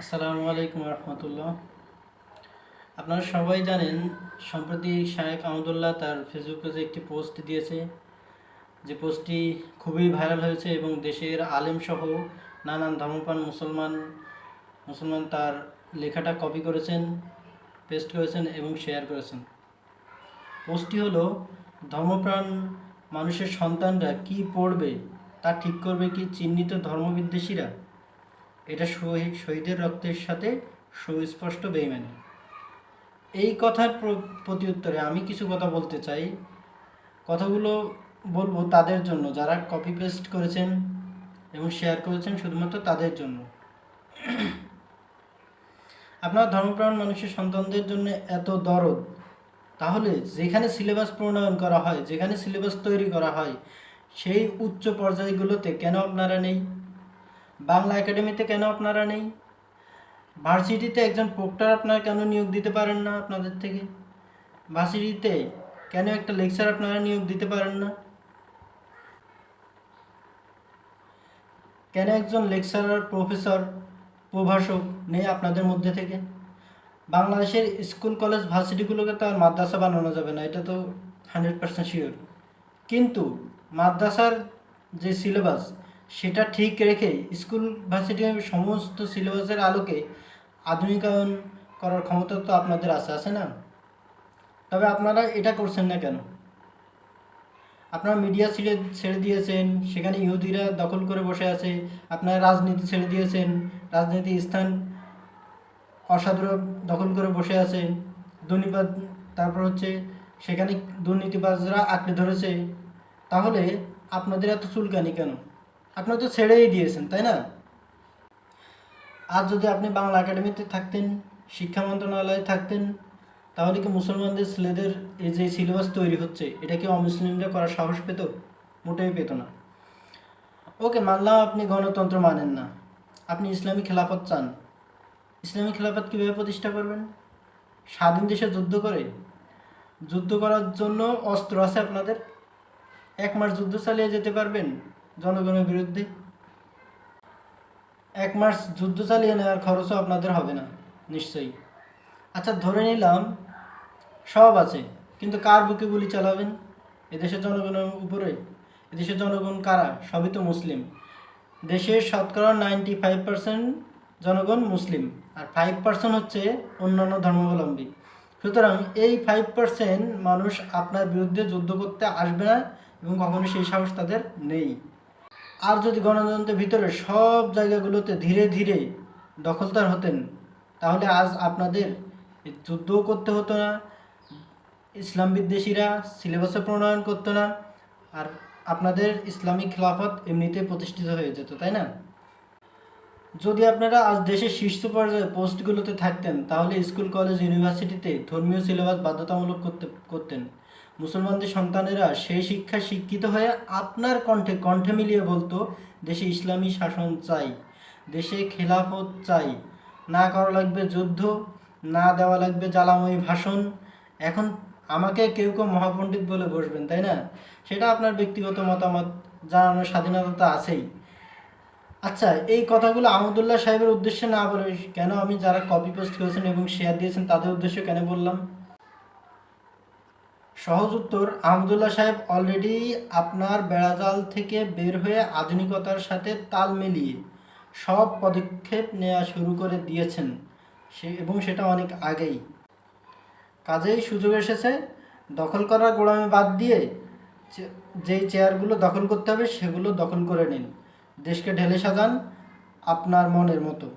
আসসালামু আলাইকুম রহমতুল্লাহ। আপনারা সবাই জানেন, সম্প্রতি শায়েক আহমদুল্লাহ তার ফেসবুক পেজে একটি পোস্ট দিয়েছে। যে পোস্টটি খুবই ভাইরাল হয়েছে এবং দেশের আলেম সহ নানান ধর্মপ্রাণ মুসলমান মুসলমান তার লেখাটা কপি করেছেন পেস্ট করেছেন এবং শেয়ার করেছেন। পোস্টটি হলো, ধর্মপ্রাণ মানুষের সন্তানরা কি পড়বে, তা ঠিক করবে কি চিহ্নিত ধর্মবিদ্বেষীরা? এটা শহীদ, শহীদের রক্তের সাথে সুস্পষ্ট বেইমানি। এই কথার প্র- প্রতি উত্তরে আমি কিছু কথা বলতে চাই। কথাগুলো বলব তাদের জন্য, যারা কপি পেস্ট করেছেন এবং শেয়ার করেছেন শুধুমাত্র তাদের জন্য। আপনার ধর্মপ্রাণ মানুষের সন্তানদের জন্য এত দরদ। তাহলে যেখানে সিলেবাস প্রণয়ন করা হয়, যেখানে সিলেবাস তৈরি করা হয়, সেই উচ্চ পর্যায়গুলোতে কেন আপনারা নেই? বাংলা একাডেমিতে কেন আপনারা নেই? ভার্সিটিতে একজন প্রক্টর আপনারা কেন নিয়োগ দিতে পারেন না আপনাদের থেকে? ভার্সিটিতে কেন একটা লেকচার আপনারা নিয়োগ দিতে পারেন না? কেন একজন লেকচারার প্রফেসর, প্রভাষক নেই আপনাদের মধ্যে থেকে? বাংলাদেশের স্কুল, কলেজ, ভার্সিটিগুলোকে তো আর মাদ্রাসা বানানো যাবে না, এটা তো হান্ড্রেড পার্সেন্ট শিওর কিন্তু মাদ্রাসার যে সিলেবাস সেটা ঠিক রেখে স্কুল ভার্সিটির সমস্ত সিলেবাসের আলোকে আধুনিকায়ন করার ক্ষমতা তো আপনাদের আছে আছে না? তবে আপনারা এটা করছেন না কেন? আপনারা মিডিয়া ছেড়ে ছেড়ে দিয়েছেন, সেখানে ইহুদিরা দখল করে বসে আছে, আপনারা রাজনীতি ছেড়ে দিয়েছেন, রাজনীতি স্থান অসাধুরা দখল করে বসে আছে, দুর্নীতিবাদ, তারপর হচ্ছে সেখানে দুর্নীতিবাজরা আঁকড়ে ধরেছে, তাহলে আপনাদের এত চুলকানি কেন? আপনারা তো ছেড়েই দিয়েছেন, তাই না? আজ যদি আপনি বাংলা একাডেমিতে থাকতেন, শিক্ষা মন্ত্রণালয়ে থাকতেন, তাহলে কি মুসলমানদের ছেলেদের এই যে সিলেবাস তৈরি হচ্ছে, এটা কি অমুসলিমরা করার সাহস পেত? মোটেই পেত না। ওকে, মানলাম আপনি গণতন্ত্র মানেন না। আপনি ইসলামী খেলাফত চান। ইসলামী খেলাফত কীভাবে প্রতিষ্ঠা করবেন? স্বাধীন দেশে যুদ্ধ করে? যুদ্ধ করার জন্য অস্ত্র আছে আপনাদের? এক মাস যুদ্ধ চালিয়ে যেতে পারবেন? জনগণের বিরুদ্ধে। এক মাস যুদ্ধ চালিয়ে নেওয়ার খরচও আপনাদের হবে না, নিশ্চয়ই। আচ্ছা ধরে নিলাম সব আছে, কিন্তু কার বুকে গুলি চালাবেন? এদেশের জনগণের উপরে? এদেশের জনগণ কারা? সবই তো মুসলিম। দেশের শতকরা নাইনটি ফাইভ পার্সেন্ট জনগণ মুসলিম, আর ফাইভ পার্সেন্ট হচ্ছে অন্যান্য ধর্মাবলম্বী। সুতরাং এই ফাইভ পার্সেন্ট মানুষ আপনার বিরুদ্ধে যুদ্ধ করতে আসবে না, এবং কখনো সেই সাহস তাদের নেই। আর যদি গণতন্ত্রের ভিতরে সব জায়গাগুলোতে ধীরে ধীরে দখলদার হতেন, তাহলে আজ আপনাদের যুদ্ধও করতে হতো না, ইসলাম বিদ্বেষীরা সিলেবাসে প্রণয়ন করতো না, আর আপনাদের ইসলামিক খেলাফত এমনিতে প্রতিষ্ঠিত হয়ে যেত, তাই না? যদি আপনারা আজ দেশের শীর্ষ পর্যায়ে পোস্টগুলোতে থাকতেন, তাহলে স্কুল, কলেজ, ইউনিভার্সিটিতে ধর্মীয় সিলেবাস বাধ্যতামূলক করতে, করতেন। মুসলমানদের সন্তানেরা সেই শিক্ষা শিক্ষিত হয়ে আপনার কণ্ঠে কণ্ঠে মিলিয়ে বলতো, দেশে ইসলামী শাসন চাই, দেশে খেলাফত চাই। না করা লাগবে যুদ্ধ, না দেওয়া লাগবে জ্বালাময়ী ভাষণ। এখন আমাকে কেউ কেউ মহাপণ্ডিত বলে বসবেন, তাই না? সেটা আপনার ব্যক্তিগত মতামত, জানানোর স্বাধীনতা তো আছেই। আচ্ছা এই কথাগুলো আহমদুল্লাহ সাহেবের উদ্দেশ্যে না বলে কেন আমি যারা কপি পোস্ট করেছেন এবং শেয়ার দিয়েছেন তাদের উদ্দেশ্যে কেন বললাম? সহজ উত্তর, আহমদুল্লাহ সাহেব অলরেডি আপনার বেড়াজাল থেকে বের হয়ে আধুনিকতার সাথে তাল মিলিয়ে সব পদক্ষেপ নেওয়া শুরু করে দিয়েছেন। সে এবং সেটা অনেক আগেই। কাজেই সুযোগ এসেছে, দখল করার গোড়ামি বাদ দিয়ে যেই চেয়ারগুলো দখল করতে হবে সেগুলো দখল করে নিন। দেশকে ঢেলে সাজান আপনার মনের মতো।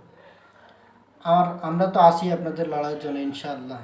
আর আমরা তো আসি আপনাদের লড়াইয়ের জন্য, ইনশাআল্লাহ।